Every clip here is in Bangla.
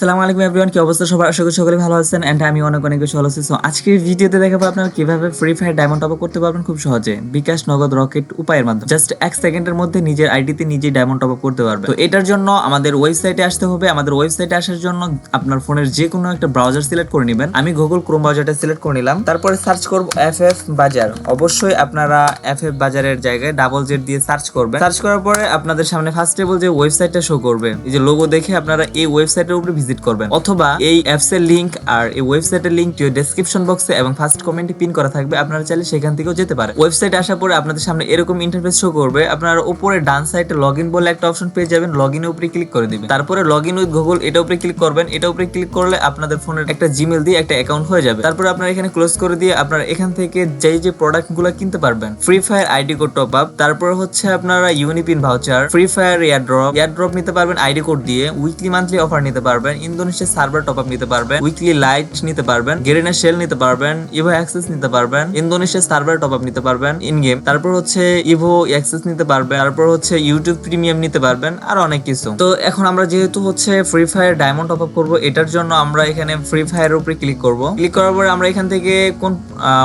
সালাম আলাইকুম এভরিওয়ান কি অবস্থা সবার? আশা করি সকলে ভালো আছেন এন্ড আমি অনেক অনেক বেশি ভালো আছি। সো আজকের ভিডিওতে দেখাবো আপনারা কীভাবে ফ্রি ফায়ার ডায়মন্ড টপ করতে পারবেন খুব সহজে। বিকাশ নগদ রকেট উপায়ের মাধ্যমে। জাস্ট এক সেকেন্ডের মধ্যে নিজের আইডিতে নিজেই ডায়মন্ড টপ করতে পারবেন। তো এটার জন্য আমাদের ওয়েবসাইটে আসতে হবে। আমাদের ওয়েবসাইটে আসার জন্য আপনার ফোনের যে কোনো একটা ব্রাউজার সিলেক্ট করে নেবেন। আমি গুগল ক্রোম ব্রাউজারটা সিলেক্ট করে নিলাম। তারপরে সার্চ করব এফ এফ বাজার অবশ্যই আপনারা এফ এফ বাজারের জায়গায় ডাবল জেড দিয়ে সার্চ করবেন। সার্চ করার পরে আপনাদের সামনে ফার্স্ট টেবল যে ওয়েবসাইটটা শো করবে। এই যে লোগো দেখে আপনারা এই ওয়েবসাইটের উপরে ভিজিট করবেন। অথবা এই অ্যাপস এর লিংক আর এই ওয়েবসাইটের লিংকটি ডেসক্রিপশন বক্সে এবং ফার্স্ট কমেন্টে পিন করা থাকবে। আপনারা চাইলে সেখান থেকেও যেতে পারে ওয়েবসাইটে আসার পরে আপনাদের সামনে এরকম ইন্টারফেস শো করবে। আপনারা উপরে ডান সাইডে লগ ইন বলে একটা অপশন পেয়ে যাবেন। লগ ইনের উপরে ক্লিক করে দিবেন। তারপরে লগ ইন উইথ গুগল এটা উপরে ক্লিক করবেন। এটা উপরে ক্লিক করলে আপনাদের ফোনের একটা জিমেল দিয়ে একটা অ্যাকাউন্ট হয়ে যাবে। তারপরে আপনারা এখানে ক্লোজ করে দিয়ে আপনারা এখান থেকে যে প্রোডাক্টগুলো কিনতে পারবেন free fire ID code top up তারপর হচ্ছে আপনারা UniPin voucher free fire air drop air drop নিতে পারবেন আইডি কোড দিয়ে। উইকলি মান্থলি অফার নিতে পারবেন। ইন্দোনেশিয়া সার্ভার টপ আপ নিতে পারবেন উইকলি লাইট নিতে পারবেন গেরিনা শেল নিতে পারবেন ইভো অ্যাক্সেস নিতে পারবেন ইন্দোনেশিয়া সার্ভার টপ আপ নিতে পারবেন ইন গেম তারপর হচ্ছে ইভো অ্যাক্সেস নিতে পারবেন, তারপর হচ্ছে ইউটিউব প্রিমিয়াম নিতে পারবেন, আর অনেক কিছু। তো এখন আমরা যেহেতু হচ্ছে free fire diamond top up করব, এটার জন্য আমরা এখানে ফ্রি ফায়ারের উপরে ক্লিক করব। ক্লিক করার পরে আমরা এখান থেকে কোন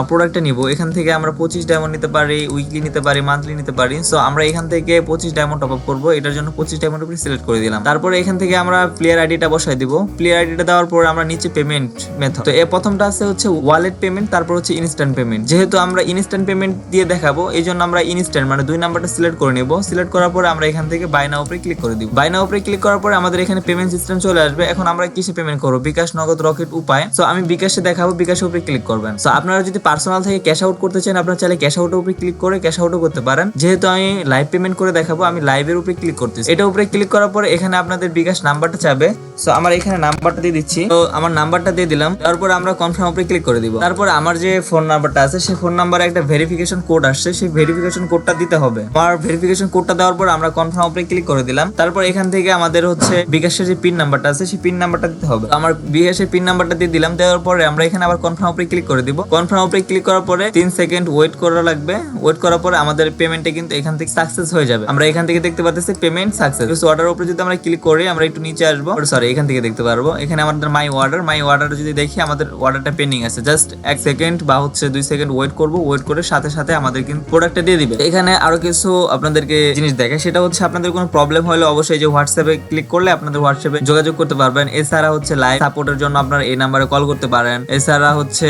প্রোডাক্টটা নিব? এখান থেকে আমরা পঁচিশ ডায়মন্ড নিতে পারি উইকলি নিতে পারি মান্থলি নিতে পারি। সো আমরা এখান থেকে পঁচিশ ডায়মন্ড টপ আপ করব, এটার জন্য পঁচিশ ডায়মন্ড উপরে সিলেক্ট করে দিলাম। তারপরে এখান থেকে আমরা প্লেয়ার আইডিটা বসাই দিব। প্লেয়ার আইডিটা দেওয়ার পর আমরা নিচে পেমেন্ট মেথড তো এর প্রথমটা আছে হচ্ছে ওয়ালেট পেমেন্ট তারপর হচ্ছে ইনস্ট্যান্ট পেমেন্ট যেহেতু আমরা ইনস্ট্যান্ট পেমেন্ট দিয়ে দেখাবো এই জন্য আমরা ইনস্ট্যান্ট মানে দুই নাম্বারটা সিলেক্ট করে নেব। সিলেক্ট করার পরে আমরা এখান থেকে বাইনা উপরে ক্লিক করে দিব। বাইনা উপরে ক্লিক করার পরে আমাদের এখানে পেমেন্ট সিস্টেম চলে আসবে। এখন আমরা কিসে পেমেন্ট করব? বিকাশ নগদ রকেট উপায়। সো আমি বিকাশে দেখাবো বিকাশের উপরে ক্লিক করবেন। সো আপনারা যদি পার্সোনাল থেকে ক্যাশ আউট করতে চান, আপনারা চাইলে ক্যাশ আউটের উপরে ক্লিক করে ক্যাশ আউটও করতে পারেন। যেহেতু আমি লাইভ পেমেন্ট করে দেখাবো, আমি লাইভের উপরে ক্লিক করতেছি। এটা উপরে ক্লিক করার পরে এখানে আপনাদের বিকাশ নাম্বারটা চাবে। সো আমার এখানে নাম্বারটা দিয়ে দিচ্ছি। তো আমার নাম্বারটা দিয়ে দিলাম। তারপর আমরা কনফার্ম উপরে ক্লিক করে দিব। তারপর আমার যে ফোন নাম্বারটা আছে, সেই ফোন নাম্বারে একটা ভেরিফিকেশন কোড আসছে। সেই ভেরিফিকেশন কোডটা দিতে হবে। আমার ভেরিফিকেশন কোডটা দেওয়ার পর আমরা কনফার্ম উপরে ক্লিক করে দিলাম। তারপর এখান থেকে আমাদের হচ্ছে বিকাশের যে পিন নাম্বারটা আছে, সেই পিন নাম্বারটা দিতে হবে। আমার বিকাশের পিন নাম্বারটা দিয়ে দিলাম। দেওয়ার পরে আমরা এখানে আবার কনফার্ম উপরে ক্লিক করে দিব। কনফার্ম উপরে ক্লিক করার পরে তিন সেকেন্ড ওয়েট করা লাগবে। ওয়েট করার পরে আমাদের পেমেন্টটা কিন্তু এখান থেকে সাকসেস হয়ে যাবে। আমরা এখান থেকে দেখতে পাচ্ছি পেমেন্ট সাকসেস অর্ডার উপরে যদি আমরা ক্লিক করি, আমরা একটু নিচে আসব। সরি এখান থেকে দেখতে পারব। এখানে আমাদের মাই অর্ডার মাই অর্ডার যদি দেখি, আমাদের অর্ডারটা পেন্ডিং আছে। জাস্ট এক সেকেন্ড বা হচ্ছে দুই সেকেন্ড ওয়েট করব। ওয়েট করে সাথে সাথে আমাদের কিন্তু প্রোডাক্টটা দিয়ে দিবে। এখানে আরও কিছু আপনাদেরকে জিনিস দেখে সেটা হচ্ছে আপনাদের কোনো প্রবলেম হলে অবশ্যই যে হোয়াটসঅ্যাপে ক্লিক করলে আপনাদের হোয়াটসঅ্যাপে যোগাযোগ করতে পারবেন। এছাড়া হচ্ছে লাইভ সাপোর্টের জন্য আপনারা এই নাম্বারে কল করতে পারেন। এছাড়া হচ্ছে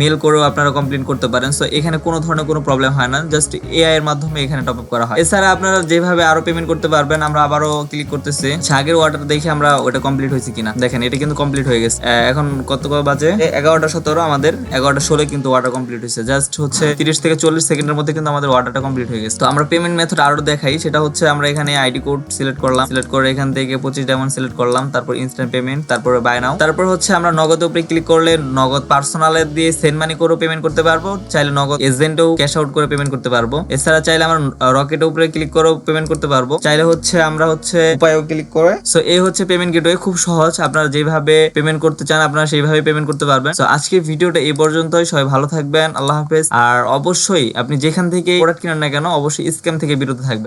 মেল করেও আপনারা কমপ্লেন করতে পারেন। সো এখানে কোনো ধরনের কোনো প্রবলেম হয় না। জাস্ট এআই এর মাধ্যমে এখানে টপ আপ করা হয়। এছাড়া আপনারা যেভাবে আরও পেমেন্ট করতে পারবেন, আমরা আবারও ক্লিক করতেছি। আগের অর্ডার দেখে আমরা ওটা কমপ্লিট হয়েছে কিনা? দেখেন, এটা কিন্তু কমপ্লিট হয়ে গেছে। এখন কত কত বাজে? এগারোটা সতেরো আমাদের। এগারোটা ষোলো কিন্তু অর্ডার কমপ্লিট হয়েছে। জাস্ট হচ্ছে তিরিশ থেকে চল্লিশ সেকেন্ডের মধ্যে কিন্তু আমাদের অর্ডারটা কমপ্লিট হয়ে গেছে। তো আমরা পেমেন্ট মেথড আরও দেখাই। সেটা হচ্ছে আমরা এখানে আইডি কোড সিলেক্ট করলাম। সিলেক্ট করে এখান থেকে পঁচিশ ডায়মন্ড সিলেক্ট করলাম। তারপর ইনস্ট্যান্ট পেমেন্ট তারপরে বাই নাও তারপর হচ্ছে আমরা নগদ উপরে ক্লিক করলে নগদ পার্সোনাল দিয়ে সেন্ড মানি করেও পেমেন্ট করতে পারব। চাইলে নগদ এজেন্টেও ক্যাশ আউট করে পেমেন্ট করতে পারব। এছাড়া চাইলে আমরা রকেট উপরে ক্লিক করেও পেমেন্ট করতে পারব। চাইলে হচ্ছে আমরা হচ্ছে উপায়ও ক্লিক করে। সো এই হচ্ছে পেমেন্ট গেটওয়ে খুব সহজ। আপনারা যেভাবে পেমেন্ট করতে চান, আপনারা সেইভাবে পেমেন্ট করতে পারবেন। তো আজকে ভিডিওটা এই পর্যন্তই। সবাই ভালো থাকবেন। আল্লাহ হাফেজ। আর অবশ্যই আপনি যেখান থেকে প্রোডাক্ট কিনেন না কেন, অবশ্যই স্ক্যাম থেকে বিরত থাকবেন।